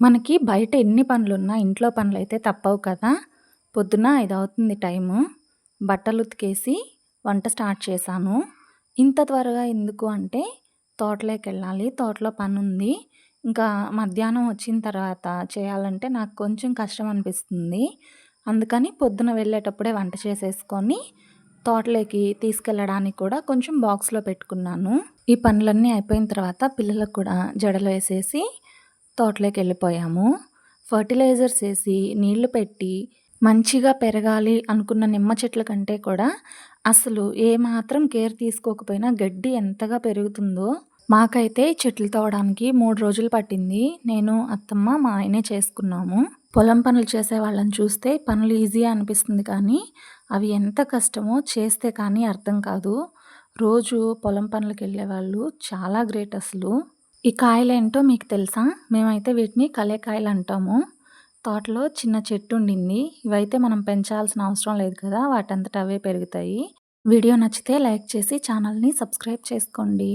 మనకి బయట ఎన్ని పనులున్నా ఇంట్లో పనులైతే తప్పవు కదా! పొద్దున ఇది అవుతుంది టైము. బట్టలు ఉతికేసి వంట స్టార్ట్ చేశాను. ఇంత త్వరగా ఎందుకు అంటే తోటలోకి వెళ్ళాలి తోటలో పనుంది. ఇంకా మధ్యాహ్నం వచ్చిన తర్వాత చేయాలంటే నాకు కొంచెం కష్టం అనిపిస్తుంది. అందుకని పొద్దున వెళ్ళేటప్పుడే వంట చేసేసుకొని తోటలోకి తీసుకెళ్ళడానికి కూడా కొంచెం బాక్స్‌లో పెట్టుకున్నాను. ఈ పనులన్నీ అయిపోయిన తర్వాత పిల్లలకు కూడా జడలు వేసేసి తోటలోకి వెళ్ళిపోయాము ఫర్టిలైజర్స్ వేసి నీళ్ళు పెట్టి మంచిగా పెరగాలి అనుకున్న నిమ్మ చెట్ల కంటే కూడా అసలు ఏమాత్రం కేర్ తీసుకోకపోయినా గడ్డి ఎంతగా పెరుగుతుందో మాకైతే చెట్లు తోవడానికి మూడు రోజులు పట్టింది. నేను అత్తమ్మ మా ఆయనే చేసుకున్నాము. పొలం పనులు చేసే వాళ్ళని చూస్తే పనులు ఈజీ అనిపిస్తుంది కానీ అవి ఎంత కష్టమో చేస్తే కానీ అర్థం కాదు. రోజు పొలం పనులకు వెళ్ళే వాళ్ళు చాలా గ్రేట్ అసలు. ఈ కాయలేంటో మీకు తెలుసా? మేమైతే వీటిని కలేకాయలు అంటాము తోటలో చిన్న చెట్టు ఉండింది. ఇవైతే మనం పెంచాల్సిన అవసరం లేదు కదా? వాటంతట అవే పెరుగుతాయి. వీడియో నచ్చితే లైక్ చేసి ఛానల్ని సబ్స్క్రైబ్ చేసుకోండి.